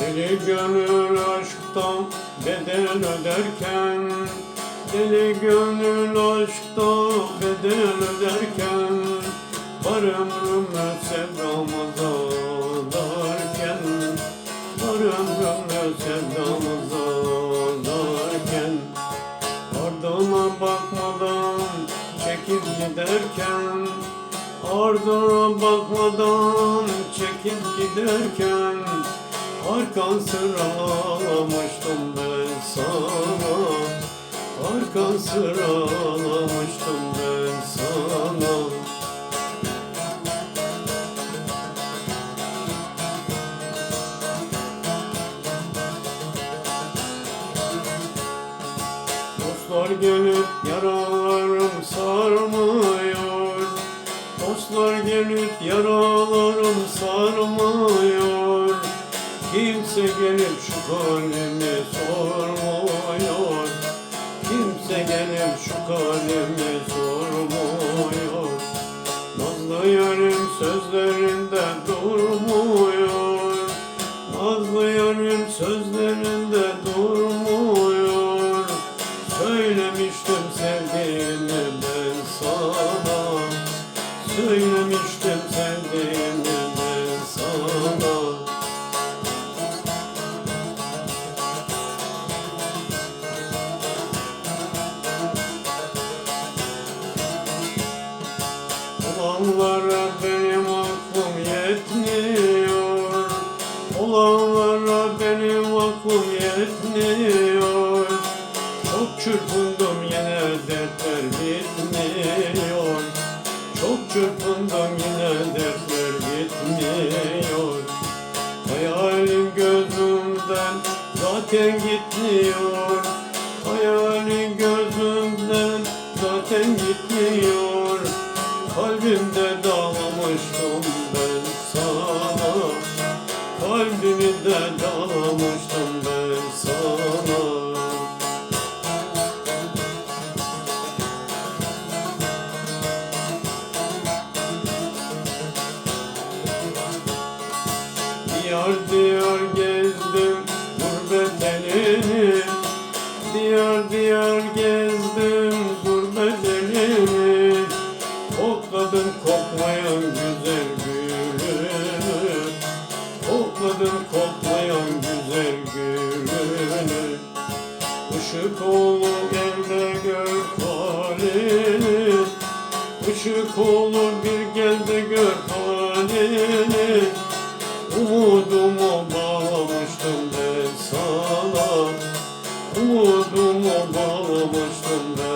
Deli gönül aşktan bedel öderken Deli gönül aşkta bedel öderken Var ömrümü sevdamıza darken Var ömrümü sevdamıza darken Ardına bakmadan çekip giderken Ardına bakmadan çekip giderken Arkan sıralamıştım ben sana. Arkan sıralamıştım ben sana. Dostlar gelip yaralarım sarmıyor. Dostlar gelip yaralarım sarmıyor Kimse gelip şu halimi sormuyor. Kimse gelip şu halimi sormuyor. Nazlı yarım sözlerinde durmuyor. Nazlı yarım sözlerinde durmuyor. Söylemiştim sevdiğimi ben sana. Söylemiştim sevdiğimi Olanlara benim aklım yetmiyor. Olanlara benim aklım yetmiyor. Çok çırpındım yine dertler bitmiyor. Çok çırpındım yine dertler bitmiyor. Hayalim gözümden zaten gitmiyor. Hayalim gözümden zaten gitmiyor Kalbimde dağlamıştım ben sana. Kalbimi de dağlamıştım ben sana. Diyar diyar gezdim kopmayan güzel gülünü Kokladım kopmayan güzel gülünü Işık olur evde gök halini. Işık olur bir gel de gör halini. Umudumu bağlamıştım ben sana. Umudumu bağlamıştım ben